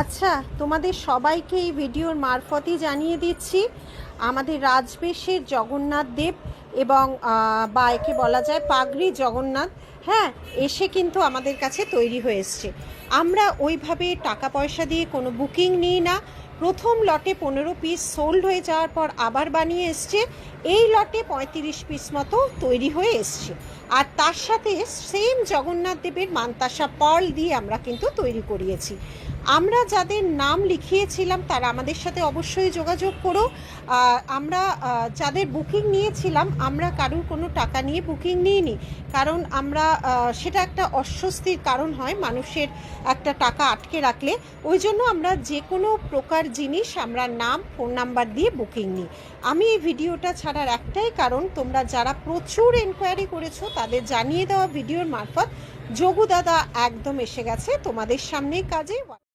আচ্ছা তোমাদের সবাইকে এই ভিডিওর মারফতই জানিয়ে দিচ্ছি। আমাদের রাজবেশের জগন্নাথ দেব এবং বা একে বলা যায় পাগড়ি জগন্নাথ হ্যাঁ এসে কিন্তু আমাদের কাছে তৈরি হয়ে আমরা ওইভাবে টাকা পয়সা দিয়ে কোনো বুকিং নিই না। প্রথম লটে পনেরো পিস সোল্ড হয়ে যাওয়ার পর আবার বানিয়ে এসছে। এই লটে পঁয়ত্রিশ পিস মতো তৈরি হয়ে এসছে। আর তার সাথে সেম জগন্নাথ দেবের মান্তাসা পার্ল দিয়ে আমরা কিন্তু তৈরি করিয়েছি। আমরা যাদের নাম লিখিয়েছিলাম, তারা আমাদের সাথে অবশ্যই যোগাযোগ করো। আমরা যাদের বুকিং নিয়েছিলাম, আমরা কারোর কোনো টাকা নিয়ে বুকিং নিইনি। কারণ আমরা সেটা একটা অস্বস্তির কারণ হয় মানুষের একটা টাকা আটকে রাখলে। ওই জন্য আমরা যে কোনো প্রকার জিনিস, আমরা নাম ফোন নাম্বার দিয়ে বুকিং নিই। আমি এই ভিডিওটা ছাড়ার একটাই কারণ, তোমরা যারা প্রচুর এনকোয়ারি করেছ, তাদের জানিয়ে দেওয়া ভিডিওর মারফত, যোগু দাদা একদম এসে গেছে তোমাদের সামনেই কাজে।